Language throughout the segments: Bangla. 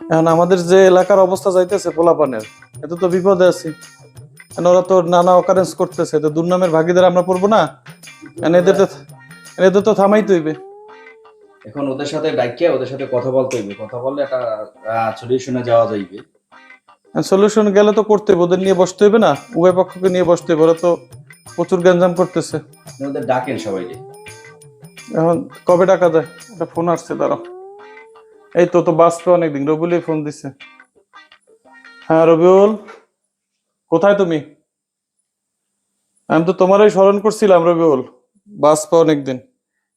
এখন আমাদের যে এলাকার অবস্থা যাইতেছে পোলাপানের এত তো বিপদে আছি। ওরা তো নানা অকারেন্স করতেছে তো দুর্নামের ভাগিদার আমরা পড়ব না? এদের তো এদের তো থামাইতে হইবে? এখন ওদের সাথে ডাকিয়া ওদের সাথে কথা বলতে হইবে। কথা বললে একটা সলিউশনে যাওয়া যাইবে। সলিউশন গেলে তো করতে হবে ওদের নিয়ে বসতে হইবে না? উভয় পক্ষকে নিয়ে বসতে হবে ওরা তো প্রচুর গ্যাঞ্জাম করতেছে। ওদের ডাকেন সবাইকে। এখন কবে টাকা যায়? একটা ফোন আসছে দাঁড়াও। এই তো তো বাঁচবে অনেকদিন। রবিউলই ফোন দিছে। হ্যাঁ রবিউল কোথায় তুমি? আমি তো তোমারই স্মরণ করছিলাম রবিউল। বাঁচবে অনেকদিন।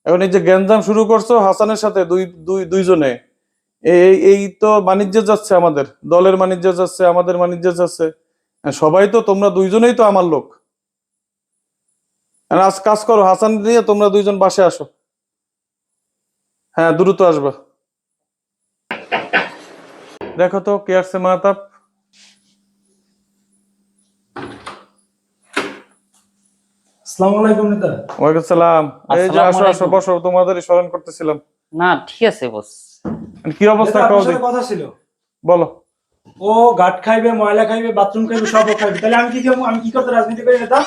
এখন এই যে গ্যাঞ্জাম শুরু করছ হাসানের সাথে দুই দুই দুইজনে। এই এই তো বাণিজ্য যাচ্ছে আমাদের। দলের বাণিজ্য যাচ্ছে আমাদের বাণিজ্য যাচ্ছে। হ্যাঁ, সবাই তো তোমরা দুইজনেই তো আমার লোক। এখন আজ কাজ করো হাসান নিয়ে তোমরা দুইজন বাসে আসো। হ্যাঁ দ্রুত আসবা। দেখো তো কে আসছে মাতাপ আসসালামু আলাইকুম নেতা। ওয়ালাইকুম সালাম। এই যে আসো আসো বসো তোমাদেরই স্মরণ করতেছিলাম। না ঠিক আছে বস। কি অবস্থা নেতা, কাউ আপনার সাথে কথা ছিল? বলো। ও গাট খাইবে ময়লা খাইবে বাথরুম খাইবে সব খাইবে। তাহলে আমি কি আমি কি করতে রাজনীতি করি নেতা?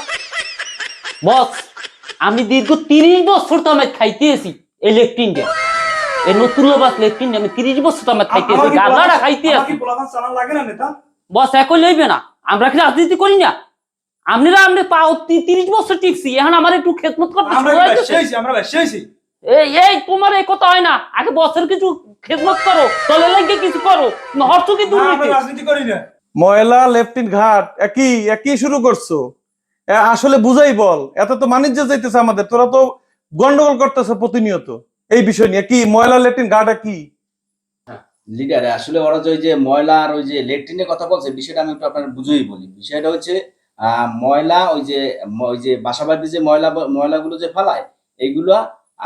বস আমি দীর্ঘ তিরিশ বছর তো আমি খাইতেছি এই লেফটিনটা এই নতুন বাস লেফটিনটা আমি তিরিশ বছর তো আমি খাইতেছি আমার কি গাদাটা পোলাপান- খাইতে আছি। কি পোলাপান চালান লাগে না নেতা। বস এখন লইবে না। আমরা কি রাজনীতি করি না? আপনারা আপনি পাও তিরিশ বছর টিকছি এখন আমার একটু খেদমত করতে আমরা শুরু কি হয়েছে। ব্যবসা হয়েছি? আমরা ব্যবসা হয়েছি। এই এই তোমার এই কথা হয় না। আগে বছর কিছু খেদমত করো দলের লাগে কিছু করো হরছো কি দুর্নীতি? রাজনীতি করি না। ময়লা লেফটিন ঘাট একই একই শুরু করছ। আসলে বুঝাই বল এত তো বাণিজ্য যাইতেছে আমাদের তোরা তো গন্ডগোল করতেছে প্রতিনিয়ত। এই বিষয় নিয়ে কি ময়লা লেফটিন ঘাট কি? লিডার আসলে ওরা যে যে ময়লা আর ওই যে লেট্রিনের কথা বলছে বিষয়টা আমি একটু আপনার বুঝেই বলি। বিষয়টা হচ্ছে ময়লা ওই যে ওই যে বাসাবাড়িতে যে ময়লা ময়লাগুলো যে ফেলায় এইগুলা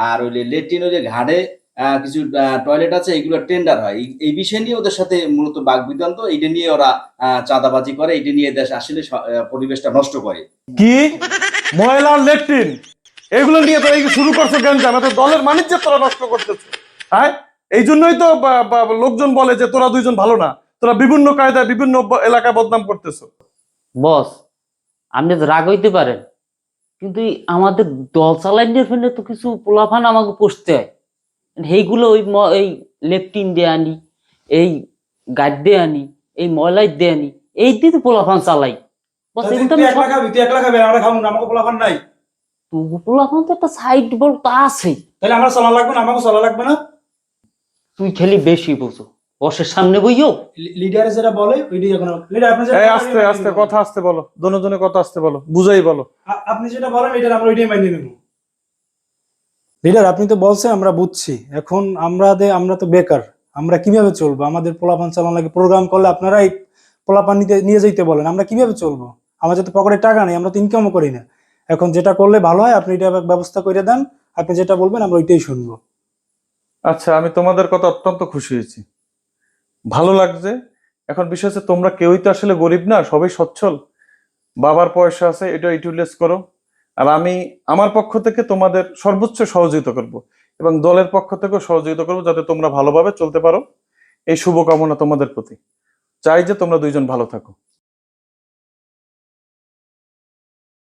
আর ওই লেট্রিন ওই যে ঘাটে আহ, কিছু টয়লেট আছে এগুলো টেন্ডার হয়। এই- বিষয় নিয়ে ওদের সাথে মূলত বাক বিদান্ত এইটা নিয়ে ওরা আহ, চাঁদাবাজি করে এটা নিয়ে দেশ আসলে পরিবেশটা নষ্ট করে। কি? ময়লা লেট্রিন? এগুলো নিয়ে তো এই শুরু করছ গ্যাঞ্জাম এত দলের বাণিজ্য তোরা নষ্ট করতেছে। হ্যাঁ? এই জন্যই তো লোকজন বলে যে তোরা দুইজন ভালো না তোরা বিভিন্ন কায়দায় বিভিন্ন এলাকা বদনাম করতেছো। বস আপনি তো রাগ হইতে পারেন কিন্তু আমাদের দল চালাইনের ফেলে তো কিছু পোলাফান আমাকে পুষতে হয়। সেইগুলো ওই এই লেফটিন দিয়ে আনি এই গাড দিয়ে আনি এই ময়লাই দিয়ে আনি এই দিয়ে তো পোলাফান চালাই। বস তুই এগুলো তো তুই আমি একলা খাবি তুই একলা খাবি আমরা খাব না আমাকে পোলাপান নাই। তবু পোলাফান তো একটা সাইড বল তা আছে। তাহলে আমরা চলা লাগবে না? আমাকে চলা লাগবে না? তুই খেলি বেশি বুঝো বসের সামনে বইও? লিডারে যেটা বলে ওইটাই এখন লিডার আপনি যেটা আস্তে আস্তে কথা আস্তে বলো। দনজনে কথা আস্তে বলো বুঝাই বলো। আপনি যেটা বলেন লিডার আমরা ওইটাই মাইনে নেব। লিডার আপনি তো বলছেন আমরা বুঝছি। এখন আমরা দে আমরা তো বেকার। আমরা কীভাবে চলবো? আমাদের পোলাপান চালান লাগে প্রোগ্রাম করলে আপনারাই পোলাপান নিতে নিয়ে যেতে বলেন। আমরা কীভাবে চলবো? আমাদের তো পকেটে টাকা নেই আমরা তো ইনকামও করি না। এখন যেটা করলে ভালো হয়, আপনি এটা ব্যবস্থা করে দেন। আপনি যেটা বলবেন, আমরা ওইটাই শুনব। আচ্ছা আমি তোমাদের কথা অত্যন্ত খুশি হয়েছি। ভালো লাগছে। এখন হচ্ছে, তোমরা কেউই তো আসলে গরিব না, সবাই সচ্ছল। বাবার পয়সা আছে, এটা ইউটিলাইজ করো। আর আমি আমার পক্ষ থেকে তোমাদের সর্বোচ্চ সহযোগিতা করব। এবং দলের পক্ষ থেকেও সহযোগিতা করব, যাতে তোমরা ভালোভাবে চলতে পারো। এই শুভকামনা তোমাদের প্রতি। চাই যে তোমরা দুইজন ভালো থাকো।